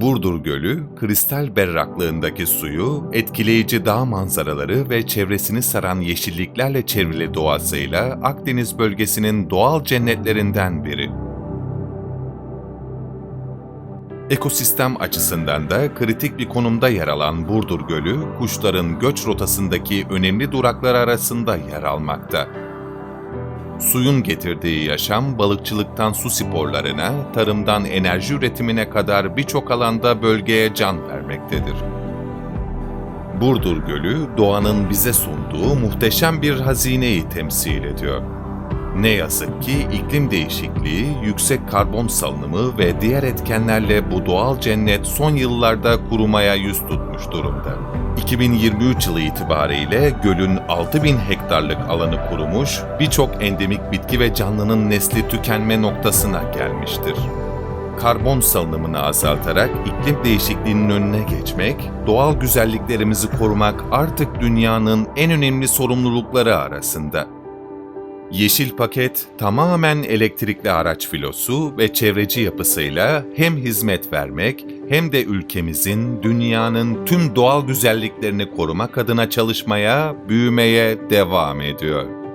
Burdur Gölü, kristal berraklığındaki suyu, etkileyici dağ manzaraları ve çevresini saran yeşilliklerle çevrili doğasıyla Akdeniz bölgesinin doğal cennetlerinden biri. Ekosistem açısından da kritik bir konumda yer alan Burdur Gölü, kuşların göç rotasındaki önemli duraklar arasında yer almakta. Suyun getirdiği yaşam, balıkçılıktan su sporlarına, tarımdan enerji üretimine kadar birçok alanda bölgeye can vermektedir. Burdur Gölü, doğanın bize sunduğu muhteşem bir hazineyi temsil ediyor. Ne yazık ki iklim değişikliği, yüksek karbon salınımı ve diğer etkenlerle bu doğal cennet son yıllarda kurumaya yüz tutmuş durumda. 2023 yılı itibariyle gölün 6000 hektarlık alanı kurumuş, birçok endemik bitki ve canlının nesli tükenme noktasına gelmiştir. Karbon salınımını azaltarak iklim değişikliğinin önüne geçmek, doğal güzelliklerimizi korumak artık dünyanın en önemli sorumlulukları arasında. Yeşil paket tamamen elektrikli araç filosu ve çevreci yapısıyla hem hizmet vermek hem de ülkemizin, dünyanın tüm doğal güzelliklerini korumak adına çalışmaya, büyümeye devam ediyor.